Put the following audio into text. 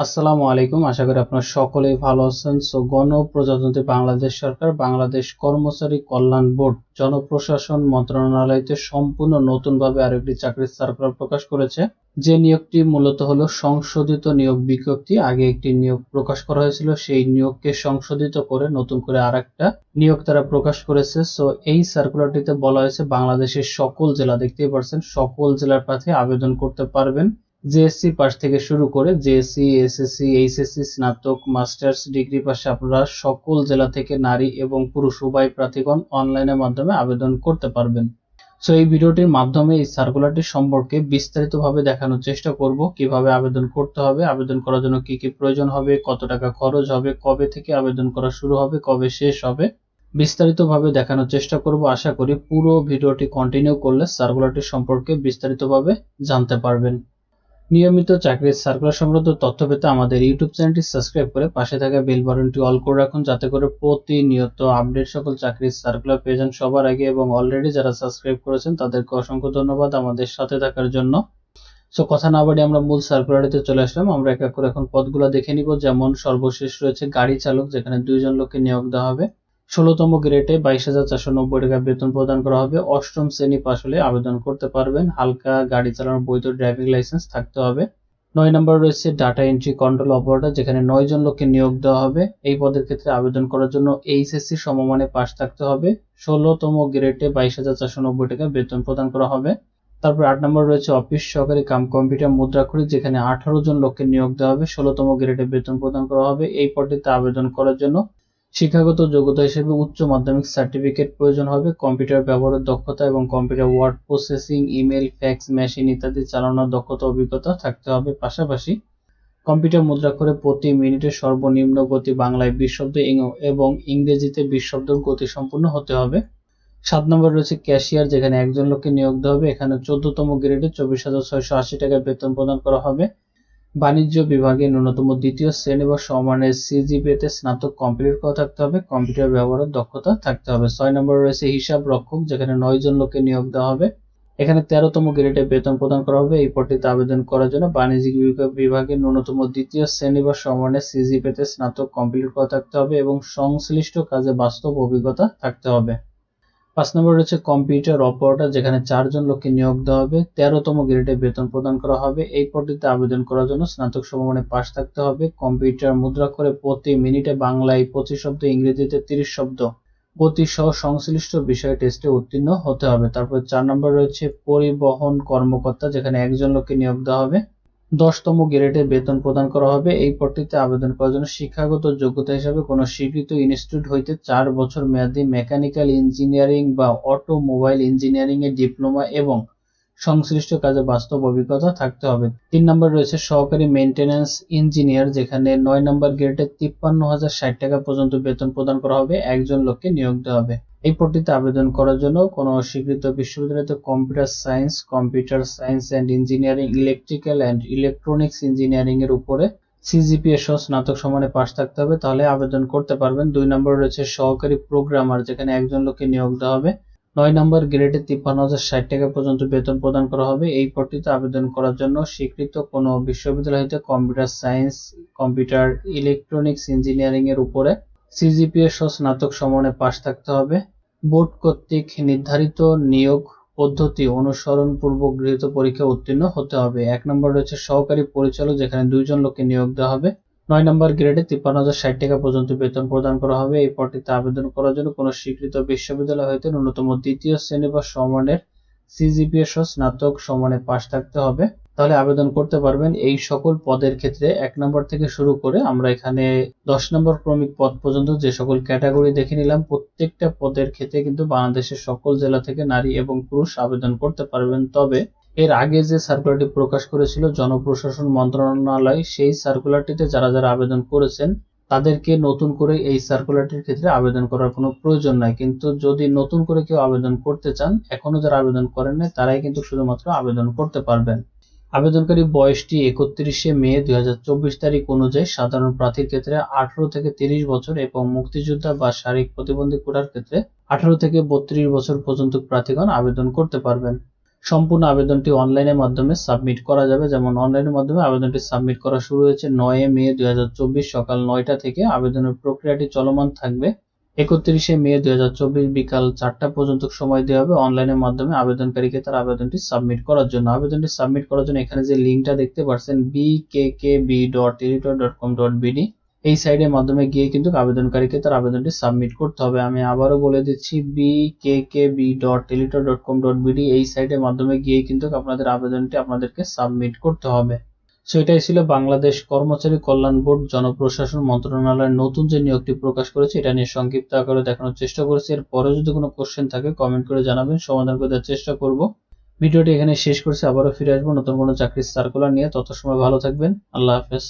আসসালামু আলাইকুম। আশা করি আপনারা সকলেই ভালো আছেন। সো, গণপ্রজাতন্ত্রী বাংলাদেশ সরকার, বাংলাদেশ কর্মচারী কল্যাণ বোর্ড, জনপ্রশাসন মন্ত্রণালয়তে সম্পূর্ণ নতুনভাবে আরেকটি চাকরির সার্কুলার প্রকাশ করেছে। যে নিয়োগটি মূলত হলো সংশোধিত নিয়োগ বিজ্ঞপ্তি। আগে একটি নিয়োগ প্রকাশ করা হয়েছিল, সেই নিয়োগকে সংশোধিত করে নতুন করে আরেকটা নিয়োগ তারা প্রকাশ করেছে। সো, এই সার্কুলারটিতে বলা হয়েছে, বাংলাদেশের সকল জেলা, দেখতেই পারছেন, সকল জেলার প্রার্থী আবেদন করতে পারবেন। জেএসসি পাস থেকে শুরু করে জেএসসি এসএসসি এইচএসসি স্নাতক, মাস্টার্স, ডিগ্রি পাশে আপনারা সকল জেলা থেকে নারী এবং পুরুষ উভয় প্রার্থীগণ অনলাইনের মাধ্যমে আবেদন করতে পারবেন। সো এই ভিডিওটির মাধ্যমে এই সার্কুলারটি সম্পর্কে বিস্তারিতভাবে দেখানোর চেষ্টা করব, কীভাবে আবেদন করতে হবে, আবেদন করার জন্য কি কি প্রয়োজন হবে, কত টাকা খরচ হবে, কবে থেকে আবেদন করা শুরু হবে, কবে শেষ হবে, বিস্তারিতভাবে দেখানোর চেষ্টা করব। আশা করি পুরো ভিডিওটি কন্টিনিউ করলে সার্কুলারটি সম্পর্কে বিস্তারিতভাবে জানতে পারবেন। নিয়মিত চাকরির সার্কুলার সংক্রান্ত তথ্য পেতে আমাদের ইউটিউব চ্যানেলটি সাবস্ক্রাইব করে পাশে থাকা বেল বাটনটি অল করে রাখুন, যাতে করে প্রতিনিয়ত আপডেট সকল চাকরির সার্কুলার পেয়ে যান সবার আগে এবং অলরেডি যারা সাবস্ক্রাইব করেছেন, তাদেরকে অসংখ্য ধন্যবাদ আমাদের সাথে থাকার জন্য। সো কথা না বাড়ি আমরা মূল সার্কুলারিতে চলে আসলাম। আমরা এক এক করে এখন পদগুলো দেখে নিব। যেমন সর্বশেষ রয়েছে গাড়ি চালক, যেখানে দুইজন লোককে নিয়োগ দেওয়া হবে। ষোলোতম গ্রেডে বাইশ হাজার চারশো নব্বই টাকা বেতন প্রদান করা হবে। অষ্টম শ্রেণি পাশ হলে আবেদন করতে পারবেন। হালকা গাড়ি চালানোর বৈধ ড্রাইভিং লাইসেন্স থাকতে হবে। নয় নম্বর রয়েছে ডাটা এন্ট্রি কন্ট্রোল অপারেটর যেখানে নয় জন লোককে নিয়োগ দেওয়া হবে। এই পদের ক্ষেত্রে আবেদন করার জন্য এইচএসসি সমমানে পাশ থাকতে হবে। ষোলোতম গ্রেডে বাইশ হাজার চারশো নব্বই টাকা বেতন প্রদান করা হবে। তারপর আট নম্বর রয়েছে অফিস সহকারী কাম কম্পিউটার মুদ্রাক্ষরিক যেখানে আঠারো জন লোককে নিয়োগ দেওয়া হবে। ষোলোতম গ্রেডে বেতন প্রদান করা হবে। এই পদটিতে আবেদন করার জন্য শিক্ষাগত যোগ্যতা হিসেবে উচ্চ মাধ্যমিক সার্টিফিকেট প্রয়োজন হবে, কম্পিউটার ব্যবহারের দক্ষতা এবং computer word processing email fax, machine ইত্যাদি চালানোর দক্ষতা অভিজ্ঞতা থাকতে হবে। পাশাপাশি কম্পিউটার মুদ্রাক্ষরে প্রতি মিনিটে সর্বনিম্ন গতি বাংলায় বিশ শব্দ এবং ইংরেজিতে বিশ শব্দের গতি সম্পূর্ণ হতে হবে। সাত নম্বর রয়েছে ক্যাশিয়ার, যেখানে একজন লোককে নিয়োগ দেওয়া হবে। এখানে চোদ্দতম গ্রেডে চব্বিশ হাজার ছয়শো আশি টাকা বেতন প্রদান করা হবে। বাণিজ্য বিভাগে ন্যূনতম দ্বিতীয় শ্রেণি বা সমানের সিজিপিএতে স্নাতক কমপ্লিট করা থাকতে হবে, কম্পিউটার ব্যবহারের দক্ষতা থাকতে হবে। ছয় নম্বর রয়েছে হিসাব রক্ষক, যেখানে নয় জন লোককে নিয়োগ দেওয়া হবে। এখানে তেরোতম গ্রেডে বেতন প্রদান করা হবে। এই পদটিতে আবেদন করার জন্য বাণিজ্যিক বিভাগে ন্যূনতম দ্বিতীয় শ্রেণি বা সমানের সিজিপিএতে স্নাতক কমপ্লিট করা থাকতে হবে এবং সংশ্লিষ্ট কাজে বাস্তব অভিজ্ঞতা থাকতে হবে। পাঁচ নম্বর রয়েছে কম্পিউটার অপারেটর যেখানে চারজন লোককে নিয়োগ দেওয়া হবে। তেরোতম গ্রেডে বেতন প্রদান করা হবে। এই পদটিতে আবেদন করার জন্য স্নাতক সমমানে পাশ থাকতে হবে। কম্পিউটার মুদ্রা করে প্রতি মিনিটে বাংলায় পঁচিশ শব্দ, ইংরেজিতে তিরিশ শব্দ। গতি সহ সংশ্লিষ্ট বিষয়ে টেস্টে উত্তীর্ণ হতে হবে। তারপর চার নম্বর রয়েছে পরিবহন কর্মকর্তা, যেখানে একজন লোককে নিয়োগ দেওয়া হবে। দশতম গ্রেডে বেতন প্রদান করা হবে। এই পদটিতে আবেদন করার জন্য শিক্ষাগত যোগ্যতা হিসাবে কোনো স্বীকৃত ইনস্টিটিউট হইতে চার বছর মেয়াদী মেকানিক্যাল ইঞ্জিনিয়ারিং বা অটোমোবাইল ইঞ্জিনিয়ারিং এর ডিপ্লোমা এবং সংশ্লিষ্ট কাজে বাস্তব অভিজ্ঞতা থাকতে হবে। তিন নম্বর রয়েছে সহকারী মেনটেন্যান্স ইঞ্জিনিয়ার, যেখানে নয় নম্বর গ্রেডে তিপ্পান্ন হাজার ষাট টাকা পর্যন্ত বেতন প্রদান করা হবে। একজন লোককে নিয়োগ দেওয়া হবে। এই পদটিতে আবেদন করার জন্য কোনো স্বীকৃত বিশ্ববিদ্যালয়তে computer science computer science and engineering electrical and electronics engineering এর উপরে সিজিপিএ সহ স্নাতক সমানে পাশ থাকতে হবে। তাহলে আবেদন করতে পারবেন। দুই নম্বর রয়েছে সহকারী প্রোগ্রামার যেখানে একজন লোককে নিয়োগ দেওয়া হবে। নয় নম্বর গ্রেডে তিপ্পান্ন হাজার ষাট টাকা পর্যন্ত বেতন প্রদান করা হবে। এই পদটিতে আবেদন করার জন্য স্বীকৃত কোনো বিশ্ববিদ্যালয় হতে computer science computer electronics engineering এর উপরে সিজিপিএ সহ স্নাতক সমানে পাশ থাকতে হবে। বোর্ড কর্তৃক নির্ধারিত নিয়োগ পদ্ধতি অনুসরণ পূর্বক গৃহীত পরীক্ষা উত্তীর্ণ হতে হবে। এক নম্বর রয়েছে সহকারী পরিচালক, যেখানে দুইজন লোককে নিয়োগ দেওয়া হবে। নয় নম্বর গ্রেডে তিপ্পান্ন হাজার ষাট টাকা পর্যন্ত বেতন প্রদান করা হবে। এই পদটিতে আবেদন করার জন্য কোনো স্বীকৃত বিশ্ববিদ্যালয় হইতে ন্যূনতম দ্বিতীয় শ্রেণি বা সমানের সিজিপিএ সহ স্নাতক সমানে পাশ থাকতে হবে। তাহলে আবেদন করতে পারবেন এই সকল পদের ক্ষেত্রে। এক নম্বর থেকে শুরু করে আমরা এখানে দশ নম্বর ক্রমিক পদ পর্যন্ত যে সকল ক্যাটাগরি দেখে নিলাম, প্রত্যেকটা পদের ক্ষেত্রে কিন্তু বাংলাদেশের সকল জেলা থেকে নারী এবং পুরুষ আবেদন করতে পারবেন। তবে এর আগে যে সার্কুলারটি প্রকাশ করেছিল জনপ্রশাসন মন্ত্রণালয়, সেই সার্কুলারটিতে যারা যারা আবেদন করেছেন, তাদেরকে নতুন করে এই সার্কুলারটির ক্ষেত্রে আবেদন করার কোনো প্রয়োজন নাই। কিন্তু যদি নতুন করে কেউ আবেদন করতে চান, এখনও যারা আবেদন করেন তারাই কিন্তু শুধুমাত্র আবেদন করতে পারবেন। আবেদনকারী বয়সটি একত্রিশে মে দুই হাজার চব্বিশ তারিখ অনুযায়ী সাধারণ প্রার্থীর ক্ষেত্রে আঠারো থেকে তিরিশ বছর এবং মুক্তিযোদ্ধা বা শারীরিক প্রতিবন্ধী কোটার ক্ষেত্রে আঠারো থেকে বত্রিশ বছর পর্যন্ত প্রার্থীগণ আবেদন করতে পারবেন। সম্পূর্ণ আবেদনটি অনলাইনের মাধ্যমে সাবমিট করা যাবে। যেমন অনলাইনের মাধ্যমে আবেদনটি সাবমিট করা শুরু হয়েছে নয় মে দুই হাজার চব্বিশ সকাল নয়টা থেকে। আবেদনের প্রক্রিয়াটি চলমান থাকবে একত্রিশে মে দুই হাজার চব্বিশ বিকাল চারটা পর্যন্ত সময় দেওয়া হবে। অনলাইনের মাধ্যমে আবেদনকারীকে তার আবেদনটি সাবমিট করার জন্য। আবেদনটি সাবমিট করার জন্য এখানে যে লিঙ্কটা দেখতে পাচ্ছেন B dot Teletalk dot com dot BD এই সাইডের মাধ্যমে গিয়ে কিন্তু আবেদনকারীকে তার আবেদনটি সাবমিট করতে হবে। আমি আবারও বলে দিচ্ছি B dot Teletalk dot com dot BD এই সাইডের মাধ্যমে গিয়ে কিন্তু আপনাদের আবেদনটি আপনাদেরকে সাবমিট করতে হবে। সো এটাই ছিল বাংলাদেশ কর্মচারী কল্যাণ বোর্ড জনপ্রশাসন মন্ত্রণালয়ের নতুন যে নিয়োগটি প্রকাশ করেছে, এটা নিয়ে সংক্ষিপ্ত আকারে দেখানোর চেষ্টা করেছি। এরপরে যদি কোনো কোশ্চেন থাকে কমেন্ট করে জানাবেন। সমাধান করে দেওয়ার চেষ্টা করব। ভিডিওটি এখানে শেষ করছি। আবারও ফিরে আসব নতুন কোনো চাকরির সার্কুলার নিয়ে। তত সময় ভালো থাকবেন। আল্লাহ হাফেজ।